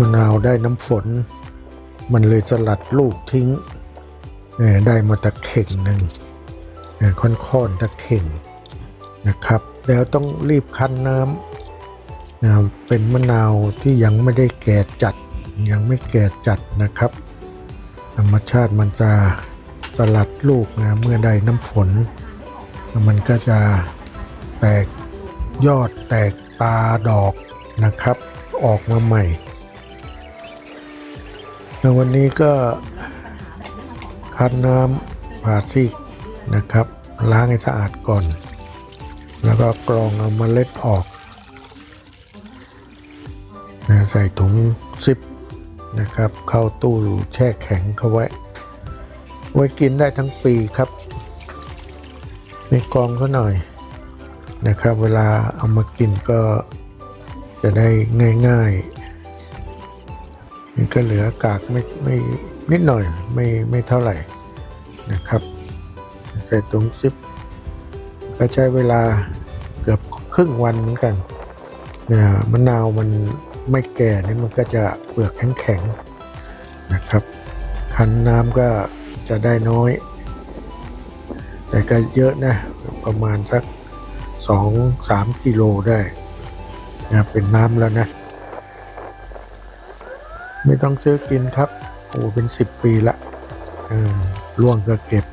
มะนาวได้น้ำฝน มันเลยสลัดลูกทิ้ง ได้มาตะเข่งหนึ่งค่อนๆตะเข่งนะครับ แล้วต้องรีบคั้นน้ำนะเป็นมะนาวที่ยังไม่ได้แก่จัด ยังไม่แก่จัดนะครับ ธรรมชาติมันจะสลัดลูกนะเมื่อได้น้ำฝน มันก็จะแตกยอดแตกตาดอกนะครับ ออกมาใหม่ วันนี้ก็คั้นน้ำผ่าซีกนะครับ ล้างให้สะอาดก่อน แล้วก็กรองเอาเมล็ดออกนะใส่ถุงซิปนะครับ เข้าตู้แช่แข็งเขาไว้ ไว้กินได้ทั้งปีครับมีกรองเขาหน่อยนะครับ เวลาเอามากินก็จะได้ง่าย ๆ มันก็เหลือกากไม่ไม่นิดหน่อยไม่ไม่เท่าไหร่นะครับ ใส่ถุงซิปก็ใช้เวลาเกือบครึ่งวันเหมือนกันเนี่ยมะนาวมันไม่แก่เนี่ยมันก็จะเปลือกแข็งๆนะครับ คั้นน้ำก็จะได้น้อย แต่ก็เยอะนะ ประมาณสักสองสามกิโลได้นะเป็นน้ำแล้วนะ ไม่ต้องซื้อกินครับ โอ้เป็นสิบปีละล่วงก็เก็บ